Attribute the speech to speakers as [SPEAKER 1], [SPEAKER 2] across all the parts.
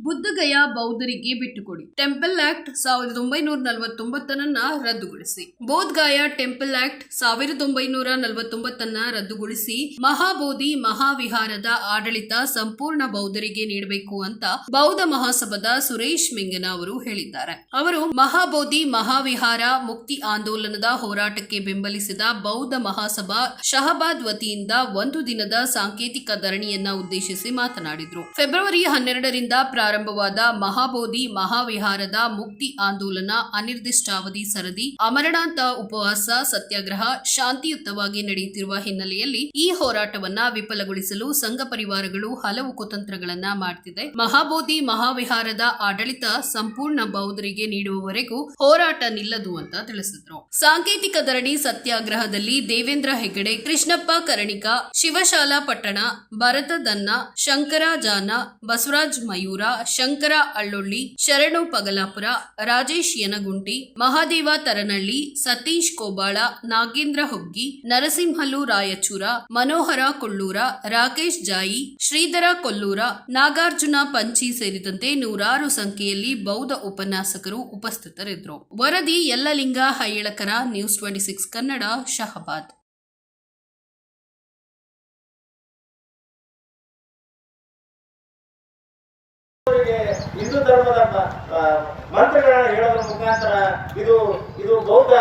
[SPEAKER 1] ಬುದ್ಧಗಯ ಬೌದ್ಧರಿಗೆ ಬಿಟ್ಟುಕೊಡಿ. Temple act ಸಾವಿರದ ಒಂಬೈನೂರ ನಲವತ್ತೊಂಬತ್ತನ್ನ ರದ್ದುಗೊಳಿಸಿ. ಬೋಧ್ಗಯ ಟೆಂಪಲ್ ಆಕ್ಟ್ ಸಾವಿರದ ಒಂಬೈನೂರ ನಲವತ್ತೊಂಬತ್ತನ್ನ ರದ್ದುಗೊಳಿಸಿ ಮಹಾಬೋಧಿ ಮಹಾವಿಹಾರದ ಆಡಳಿತ ಸಂಪೂರ್ಣ ಬೌದ್ಧರಿಗೆ ನೀಡಬೇಕು ಅಂತ ಬೌದ್ಧ ಮಹಾಸಭಾದ ಸುರೇಶ್ ಮಿಂಗನ ಅವರು ಹೇಳಿದ್ದಾರೆ. ಅವರು ಮಹಾಬೋಧಿ ಮಹಾವಿಹಾರ ಮುಕ್ತಿ ಆಂದೋಲನದ ಹೋರಾಟಕ್ಕೆ ಬೆಂಬಲಿಸಿದ ಬೌದ್ಧ ಮಹಾಸಭಾ ಶಹಬಾದ್ ವತಿಯಿಂದ ಒಂದು ದಿನದ ಸಾಂಕೇತಿಕ ಧರಣಿಯನ್ನ ಉದ್ದೇಶಿಸಿ ಮಾತನಾಡಿದರು. ಫೆಬ್ರವರಿ ಹನ್ನೆರಡರಿಂದ ಪ್ರಾರಂಭವಾದ ಮಹಾಬೋಧಿ ಮಹಾವಿಹಾರದ ಮುಕ್ತಿ ಆಂದೋಲನ ಅನಿರ್ದಿಷ್ಟಾವಧಿ ಸರದಿ, ಅಮರಣಾಂತ ಉಪವಾಸ, ಸತ್ಯಾಗ್ರಹ ಶಾಂತಿಯುತವಾಗಿ ನಡೆಯುತ್ತಿರುವ ಹಿನ್ನೆಲೆಯಲ್ಲಿ ಈ ಹೋರಾಟವನ್ನ ವಿಫಲಗೊಳಿಸಲು ಸಂಘ ಪರಿವಾರಗಳು ಹಲವು ಕುತಂತ್ರಗಳನ್ನ ಮಾಡ್ತಿದೆ. ಮಹಾಬೋಧಿ ಮಹಾವಿಹಾರದ ಆಡಳಿತ ಸಂಪೂರ್ಣ ಬೌದ್ಧರಿಗೆ ನೀಡುವವರೆಗೂ ಹೋರಾಟ ನಿಲ್ಲದು ಅಂತ ತಿಳಿಸಿದ್ರು. ಸಾಂಕೇತಿಕ ಧರಣಿ ಸತ್ಯಾಗ್ರಹದಲ್ಲಿ ದೇವೇಂದ್ರ ಹೆಗಡೆ ಕೃಷ್ಣಪ್ಪ ಕರಣಿಕ, ಶಿವಶಾಲಾ ಪಟ್ಟಣ ಭರತ ದನ್ನ ಶಂಕರ ಜಾನ ಬಸವರಾಜ್ ಮಯೂರ ಶಂಕರ ಅಳ್ಳೊಳ್ಳಿ ಶರಣು ಪಗಲಾಪುರ ರಾಜೇಶ್ ಯನಗುಂಟಿ, ಮಹಾದೇವ ತರನಳ್ಳಿ, ಸತೀಶ್ ಕೋಬಾಳ, ನಾಗೇಂದ್ರ ಹುಗ್ಗಿ, ನರಸಿಂಹಲು ರಾಯಚೂರ, ಮನೋಹರ ಕೊಲ್ಲೂರ, ರಾಕೇಶ್ ಜಾಯಿ, ಶ್ರೀಧರ ಕೊಲ್ಲೂರ, ನಾಗಾರ್ಜುನ ಪಂಚಿ ಸೇರಿದಂತೆ ನೂರಾರು ಸಂಖ್ಯೆಯಲ್ಲಿ ಬೌದ್ಧ ಉಪನ್ಯಾಸಕರು ಉಪಸ್ಥಿತರಿದ್ದರು. ವರದಿ Yallalinga Haiyalkar, news twenty six Kannada, Shahabad.
[SPEAKER 2] Hindu ಧರ್ಮದ ಮಂತ್ರಗಳನ್ನ ಹೇಳೋದ್ರ ಮುಖಾಂತರ ಇದು ಇದು ಬೌದ್ಧ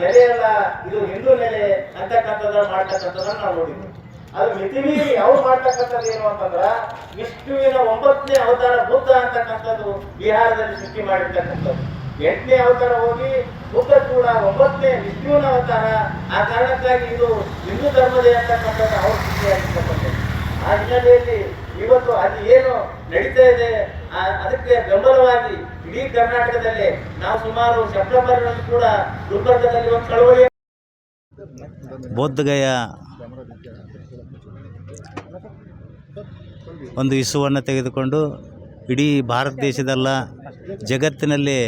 [SPEAKER 2] ನೆಲೆಯಲ್ಲ, ಇದು ಹಿಂದೂ ನೆಲೆ ಅಂತಕ್ಕಂಥದ್ದು ಮಾಡ್ತಕ್ಕಂಥದ್ದನ್ನ ನಾವು ನೋಡಿದ್ವಿ. ಅದು ಮಿತಿಮೀರಿ ಅವ್ರು ಮಾಡ್ತಕ್ಕಂಥದ್ದು ಏನು ಅಂತಂದ್ರ, ವಿಷ್ಣುವಿನ ಒಂಬತ್ತನೇ ಅವತಾರ ಬುದ್ಧ ಅಂತಕ್ಕಂಥದ್ದು ಬಿಹಾರದಲ್ಲಿ ಸೃಷ್ಟಿ ಮಾಡಿರ್ತಕ್ಕಂಥದ್ದು. ಎಂಟನೇ ಅವತಾರ ಹೋಗಿ ಬುದ್ಧ ಕೂಡ ಒಂಬತ್ತನೇ ವಿಷ್ಣುವಿನ ಅವತಾರ. ಆ ಕಾರಣಕ್ಕಾಗಿ ಇದು ಹಿಂದೂ ಧರ್ಮದೇ ಅಂತಕ್ಕಂಥದ್ದು ಅವ್ರ ಸೃಷ್ಟಿಯಾಗಿರ್ತಕ್ಕಂಥದ್ದು ಆ ಹಿನ್ನೆಲೆಯಲ್ಲಿ ಇವತ್ತು ಅಲ್ಲಿ ಏನು ನಡೀತಾ ಇದೆ ಅದಕ್ಕೆ ಬೆಂಬಲವಾಗಿ ಇಡೀ ಕರ್ನಾಟಕದಲ್ಲಿ ನಾವು ಸುಮಾರು ಸೆಪ್ಟೆಂಬರ್ನಲ್ಲಿ ಕೂಡ ಗುಲ್ಬರ್ಗದಲ್ಲಿ ಒಂದು ಚಳವಳಿ
[SPEAKER 3] ಬೌದ್ಧಗಯ ಒಂದು ಇಸುವನ್ನು ತೆಗೆದುಕೊಂಡು ಇಡೀ ಭಾರತ ದೇಶದಲ್ಲ ಜಗತ್ತಿನಲ್ಲಿ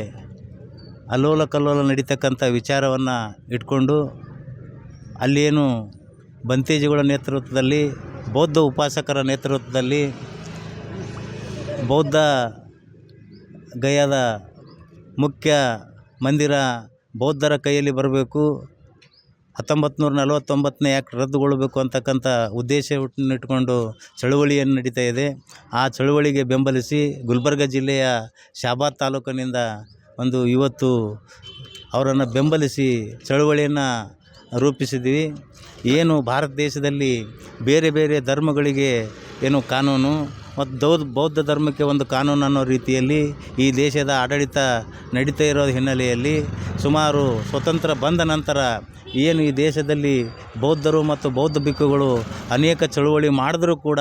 [SPEAKER 3] ಅಲ್ಲೋಲ ಕಲ್ಲೋಲ ನಡೀತಕ್ಕಂಥ ವಿಚಾರವನ್ನು ಇಟ್ಕೊಂಡು ಅಲ್ಲೇನು ಬಂತೇಜಿಗಳ ನೇತೃತ್ವದಲ್ಲಿ ಬೌದ್ಧ ಉಪಾಸಕರ ನೇತೃತ್ವದಲ್ಲಿ ಬೌದ್ಧ ಗಯಾದ ಮುಖ್ಯ ಮಂದಿರ ಬೌದ್ಧರ ಕೈಯಲ್ಲಿ ಬರಬೇಕು. ಹತ್ತೊಂಬತ್ತು ನೂರ ನಲವತ್ತೊಂಬತ್ತನೇ ಆ್ಯಕ್ಟ್ ರದ್ದುಗೊಳ್ಳಬೇಕು ಅಂತಕ್ಕಂಥ ಉದ್ದೇಶ ಇಟ್ಕೊಂಡು ಚಳುವಳಿಯನ್ನು ನಡೀತಾ ಇದೆ. ಆ ಚಳುವಳಿಗೆ ಬೆಂಬಲಿಸಿ ಗುಲ್ಬರ್ಗ ಜಿಲ್ಲೆಯ ಶಾಬಾದ್ ತಾಲೂಕಿನಿಂದ ಒಂದು ಇವತ್ತು ಅವರನ್ನು ಬೆಂಬಲಿಸಿ ಚಳುವಳಿಯನ್ನು ರೂಪಿಸಿದ್ವಿ ಏನು ಭಾರತ ದೇಶದಲ್ಲಿ ಬೇರೆ ಬೇರೆ ಧರ್ಮಗಳಿಗೆ ಏನು ಕಾನೂನು ಮತ್ತು ದೌದ್ ಬೌದ್ಧ ಧರ್ಮಕ್ಕೆ ಒಂದು ಕಾನೂನು ಅನ್ನೋ ರೀತಿಯಲ್ಲಿ ಈ ದೇಶದ ಆಡಳಿತ ನಡೀತಾ ಇರೋ ಹಿನ್ನೆಲೆಯಲ್ಲಿ ಸುಮಾರು ಸ್ವತಂತ್ರ ಬಂದ ನಂತರ ಏನು ಈ ದೇಶದಲ್ಲಿ ಬೌದ್ಧರು ಮತ್ತು ಬೌದ್ಧ ಭಿಕ್ಕುಗಳು ಅನೇಕ ಚಳುವಳಿ ಮಾಡಿದ್ರೂ ಕೂಡ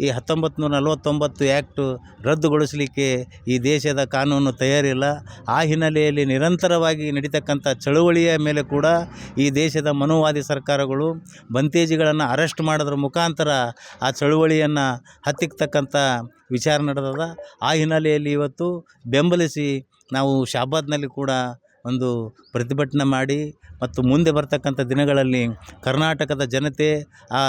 [SPEAKER 3] ಈ ಹತ್ತೊಂಬತ್ತು ನೂರ ನಲವತ್ತೊಂಬತ್ತು ಆ್ಯಕ್ಟು ರದ್ದುಗೊಳಿಸಲಿಕ್ಕೆ ಈ ದೇಶದ ಕಾನೂನು ತಯಾರಿಲ್ಲ. ಆ ಹಿನ್ನೆಲೆಯಲ್ಲಿ ನಿರಂತರವಾಗಿ ನಡೀತಕ್ಕಂಥ ಚಳುವಳಿಯ ಮೇಲೆ ಕೂಡ ಈ ದೇಶದ ಮನುವಾದಿ ಸರ್ಕಾರಗಳು ಬಂತೇಜಿಗಳನ್ನು ಅರೆಸ್ಟ್ ಮಾಡೋದ್ರ ಮುಖಾಂತರ ಆ ಚಳುವಳಿಯನ್ನು ಹತ್ತಿಕ್ತಕ್ಕಂಥ ವಿಚಾರ ನಡೆದದ. ಆ ಹಿನ್ನೆಲೆಯಲ್ಲಿ ಇವತ್ತು ಬೆಂಬಲಿಸಿ ನಾವು ಶಾಬಾದ್ನಲ್ಲಿ ಕೂಡ ಒಂದು ಪ್ರತಿಭಟನೆ ಮಾಡಿ ಮತ್ತು ಮುಂದೆ ಬರ್ತಕ್ಕಂಥ ದಿನಗಳಲ್ಲಿ ಕರ್ನಾಟಕದ ಜನತೆ ಆ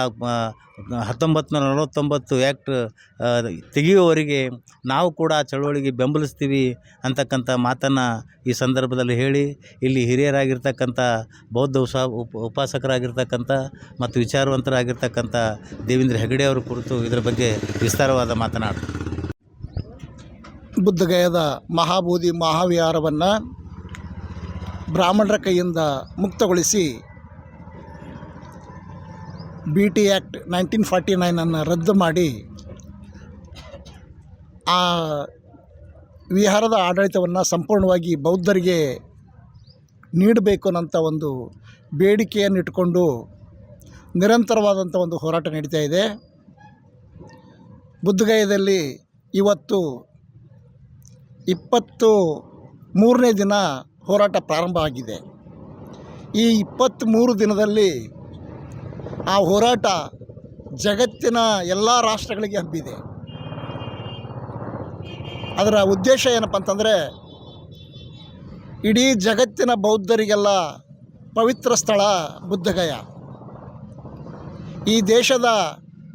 [SPEAKER 3] ಹತ್ತೊಂಬತ್ತು ನೂರ ನಲವತ್ತೊಂಬತ್ತು ಆ್ಯಕ್ಟ್ ತೆಗೆಯುವವರಿಗೆ ನಾವು ಕೂಡ ಆ ಚಳುವಳಿಗೆ ಬೆಂಬಲಿಸ್ತೀವಿ ಅಂತಕ್ಕಂಥ ಮಾತನ್ನು ಈ ಸಂದರ್ಭದಲ್ಲಿ ಹೇಳಿ, ಇಲ್ಲಿ ಹಿರಿಯರಾಗಿರ್ತಕ್ಕಂಥ, ಬೌದ್ಧ ಉಸ ಉಪ, ಉಪಾಸಕರಾಗಿರ್ತಕ್ಕಂಥ ಮತ್ತು ವಿಚಾರವಂತರಾಗಿರ್ತಕ್ಕಂಥ ದೇವೇಂದ್ರ ಹೆಗಡೆ ಅವರ ಕುರಿತು ಇದರ ಬಗ್ಗೆ ವಿಸ್ತಾರವಾದ ಮಾತನಾಡ್ತಾರೆ
[SPEAKER 4] ಬುದ್ಧಗಯದ ಮಹಾಬೋಧಿ ಮಹಾವಿಹಾರವನ್ನು ಬ್ರಾಹ್ಮಣರ ಕೈಯಿಂದ ಮುಕ್ತಗೊಳಿಸಿ B T act nineteen forty ನೈನನ್ನು ರದ್ದು ಮಾಡಿ, ಆ ವಿಹಾರದ ಆಡಳಿತವನ್ನು ಸಂಪೂರ್ಣವಾಗಿ ಬೌದ್ಧರಿಗೆ ನೀಡಬೇಕು ಅನ್ನೋಂಥ ಒಂದು ಬೇಡಿಕೆಯನ್ನು ಇಟ್ಕೊಂಡು ನಿರಂತರವಾದಂಥ ಒಂದು ಹೋರಾಟ ನಡೀತಾ ಇದೆ. ಬುದ್ಧಗಯದಲ್ಲಿ ಇವತ್ತು ಇಪ್ಪತ್ತು ಮೂರನೇ ದಿನ ಹೋರಾಟ ಪ್ರಾರಂಭ ಆಗಿದೆ. ಈ ಇಪ್ಪತ್ತ್ಮೂರು ದಿನದಲ್ಲಿ ಆ ಹೋರಾಟ ಜಗತ್ತಿನ ಎಲ್ಲ ರಾಷ್ಟ್ರಗಳಿಗೆ ಹಬ್ಬಿದೆ. ಅದರ ಉದ್ದೇಶ ಏನಪ್ಪ ಅಂತಂದರೆ, ಇಡೀ ಜಗತ್ತಿನ ಬೌದ್ಧರಿಗೆಲ್ಲ ಪವಿತ್ರ ಸ್ಥಳ ಬುದ್ಧಗಯ. ಈ ದೇಶದ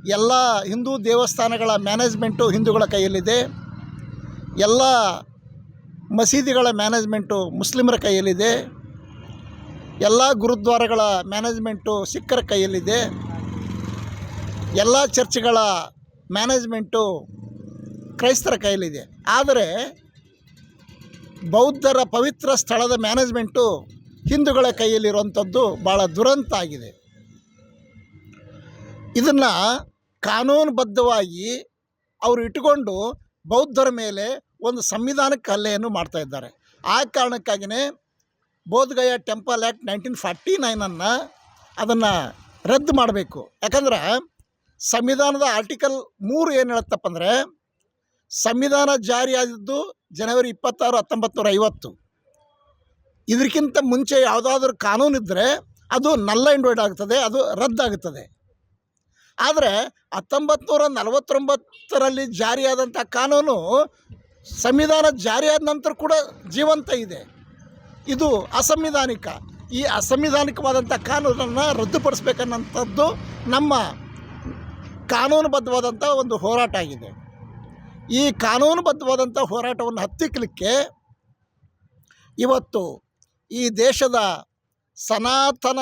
[SPEAKER 4] ಎಲ್ಲ ಹಿಂದೂ ದೇವಸ್ಥಾನಗಳ ಮ್ಯಾನೇಜ್ಮೆಂಟು ಹಿಂದೂಗಳ ಕೈಯಲ್ಲಿದೆ. ಎಲ್ಲ ಮಸೀದಿಗಳ ಮ್ಯಾನೇಜ್ಮೆಂಟು ಮುಸ್ಲಿಮರ ಕೈಯಲ್ಲಿದೆ. ಎಲ್ಲ ಗುರುದ್ವಾರಗಳ ಮ್ಯಾನೇಜ್ಮೆಂಟು ಸಿಖ್ಖರ ಕೈಯಲ್ಲಿದೆ. ಎಲ್ಲ ಚರ್ಚ್ಗಳ ಮ್ಯಾನೇಜ್ಮೆಂಟು ಕ್ರೈಸ್ತರ ಕೈಯಲ್ಲಿದೆ. ಆದರೆ ಬೌದ್ಧರ ಪವಿತ್ರ ಸ್ಥಳದ ಮ್ಯಾನೇಜ್ಮೆಂಟು ಹಿಂದೂಗಳ ಕೈಯಲ್ಲಿರುವಂಥದ್ದು ಭಾಳ ದುರಂತ ಆಗಿದೆ. ಇದನ್ನು ಕಾನೂನುಬದ್ಧವಾಗಿ ಅವರು ಇಟ್ಟುಕೊಂಡು ಬೌದ್ಧರ ಮೇಲೆ ಒಂದು ಸಂವಿಧಾನಕ್ಕೆ ಹಲ್ಲೆಯನ್ನು ಮಾಡ್ತಾ ಇದ್ದಾರೆ. ಆ ಕಾರಣಕ್ಕಾಗಿಯೇ Bodhgaya temple act nineteen forty ನೈನನ್ನು ಅದನ್ನು ರದ್ದು ಮಾಡಬೇಕು. ಯಾಕಂದ್ರೆ ಸಂವಿಧಾನದ ಆರ್ಟಿಕಲ್ ಮೂರು ಏನು ಹೇಳುತ್ತಪ್ಪ ಅಂದರೆ, ಸಂವಿಧಾನ ಜಾರಿಯಾದದ್ದು ಜನವರಿ ಇಪ್ಪತ್ತಾರು ಹತ್ತೊಂಬತ್ತು ನೂರ ಐವತ್ತು ಇದಕ್ಕಿಂತ ಮುಂಚೆ ಯಾವುದಾದ್ರೂ ಕಾನೂನಿದ್ದರೆ ಅದು ನಲ್ಲ ಇಂಡೋಯ್ಡ್ ಆಗ್ತದೆ, ಅದು ರದ್ದಾಗುತ್ತದೆ. ಆದರೆ ಹತ್ತೊಂಬತ್ತು ನೂರ ನಲವತ್ತೊಂಬತ್ತರಲ್ಲಿ ಜಾರಿಯಾದಂಥ ಕಾನೂನು ಸಂವಿಧಾನ ಜಾರಿಯಾದ ನಂತರ ಕೂಡ ಜೀವಂತ ಇದೆ. ಇದು ಅಸಂವಿಧಾನಿಕ. ಈ ಅಸಂವಿಧಾನಿಕವಾದಂಥ ಕಾನೂನನ್ನು ರದ್ದುಪಡಿಸ್ಬೇಕನ್ನಂಥದ್ದು ನಮ್ಮ ಕಾನೂನುಬದ್ಧವಾದಂಥ ಒಂದು ಹೋರಾಟ ಆಗಿದೆ. ಈ ಕಾನೂನುಬದ್ಧವಾದಂಥ ಹೋರಾಟವನ್ನು ಹತ್ತಿಕ್ಕಲಿಕ್ಕೆ ಇವತ್ತು ಈ ದೇಶದ ಸನಾತನ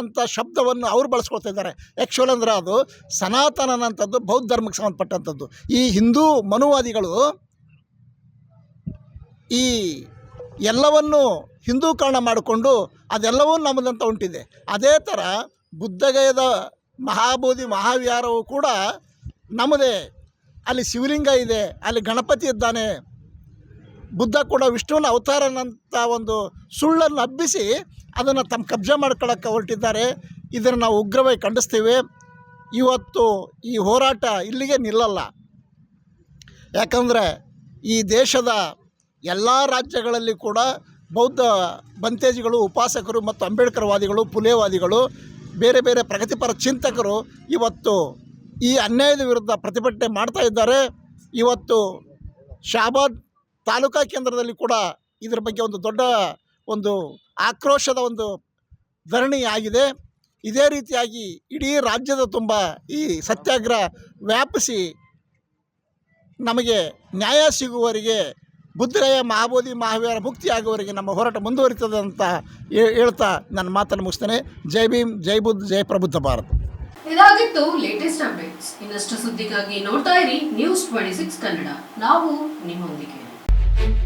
[SPEAKER 4] ಅಂತ ಶಬ್ದವನ್ನು ಅವ್ರು ಬಳಸ್ಕೊಳ್ತಾ ಇದ್ದಾರೆ. ಆ್ಯಕ್ಚುಲ್ ಅಂದ್ರೆ ಅದು ಸನಾತನ ಅನ್ನೋಂಥದ್ದು ಬೌದ್ಧ ಧರ್ಮಕ್ಕೆ ಸಂಬಂಧಪಟ್ಟಂಥದ್ದು. ಈ ಹಿಂದೂ ಮನುವಾದಿಗಳು ಈ ಎಲ್ಲವನ್ನು ಹಿಂದೂಕರಣ ಮಾಡಿಕೊಂಡು ಅದೆಲ್ಲವೂ ನಮ್ಮದಂತ ಉಂಟಿದೆ. ಅದೇ ಥರ ಬುದ್ಧಗಯದ ಮಹಾಬೋಧಿ ಮಹಾವಿಹಾರವು ಕೂಡ ನಮ್ಮದೇ. ಅಲ್ಲಿ ಶಿವಲಿಂಗ ಇದೆ, ಅಲ್ಲಿ ಗಣಪತಿ ಇದ್ದಾನೆ. ಬುದ್ಧ ಕೂಡ ವಿಷ್ಣುವಿನ ಅವತಾರನಂಥ ಒಂದು ಸುಳ್ಳನ್ನು ಹಬ್ಬಿಸಿ ಅದನ್ನು ತಮ್ಮ ಕಬ್ಜೆ ಮಾಡ್ಕೊಳ್ಳೋಕ್ಕೆ ಹೊರಟಿದ್ದಾರೆ. ಇದನ್ನು ನಾವು ಉಗ್ರವಾಗಿ ಖಂಡಿಸ್ತೀವಿ. ಇವತ್ತು ಈ ಹೋರಾಟ ಇಲ್ಲಿಗೆ ನಿಲ್ಲಲ್ಲ. ಯಾಕಂದರೆ ಈ ದೇಶದ ಎಲ್ಲ ರಾಜ್ಯಗಳಲ್ಲಿ ಕೂಡ ಬೌದ್ಧ ಬಂತೇಜಿಗಳು, ಉಪಾಸಕರು ಮತ್ತು ಅಂಬೇಡ್ಕರ್ವಾದಿಗಳು, ಪುಲೇವಾದಿಗಳು, ಬೇರೆ ಬೇರೆ ಪ್ರಗತಿಪರ ಚಿಂತಕರು ಇವತ್ತು ಈ ಅನ್ಯಾಯದ ವಿರುದ್ಧ ಪ್ರತಿಭಟನೆ ಮಾಡ್ತಾ ಇದ್ದಾರೆ. ಇವತ್ತು ಶಾಬಾದ್ ತಾಲೂಕಾ ಕೇಂದ್ರದಲ್ಲಿ ಕೂಡ ಇದರ ಬಗ್ಗೆ ಒಂದು ದೊಡ್ಡ ಒಂದು ಆಕ್ರೋಶದ ಒಂದು ಧರಣಿ ಆಗಿದೆ. ಇದೇ ರೀತಿಯಾಗಿ ಇಡೀ ರಾಜ್ಯದ ತುಂಬ ಈ ಸತ್ಯಾಗ್ರಹ ವ್ಯಾಪಿಸಿ ನಮಗೆ ನ್ಯಾಯ ಸಿಗುವವರಿಗೆ ಬುದ್ಧರಾಯ ಮಹಾಬೋಧಿ ಮಹಾವೀರ ಮುಕ್ತಿ ಆಗುವವರೆಗೆ ನಮ್ಮ ಹೋರಾಟ ಮುಂದುವರಿತದೆ ಅಂತ ಹೇಳ್ತಾ ನನ್ನ ಮಾತನ್ನು ಮುಗಿಸ್ತೇನೆ. ಜೈ ಭೀಮ್, ಜೈ ಬುದ್ಧ ಜೈ ಪ್ರಬುದ್ಧ ಭಾರತ್.
[SPEAKER 1] ಇದಾಗಿತ್ತು ಲೇಟೆಸ್ಟ್ ಅಪ್ಡೇಟ್ಸ್ ಇನ್ನಷ್ಟು ಸುದ್ದಿಗಾಗಿ ನೋಡ್ತಾ ಇರಿ ನ್ಯೂಸ್ ಟ್ವೆಂಟಿ ಸಿಕ್ಸ್ ಕನ್ನಡ. ನಾವು ನಿಮ್ಮೊಂದಿಗೆ. thank you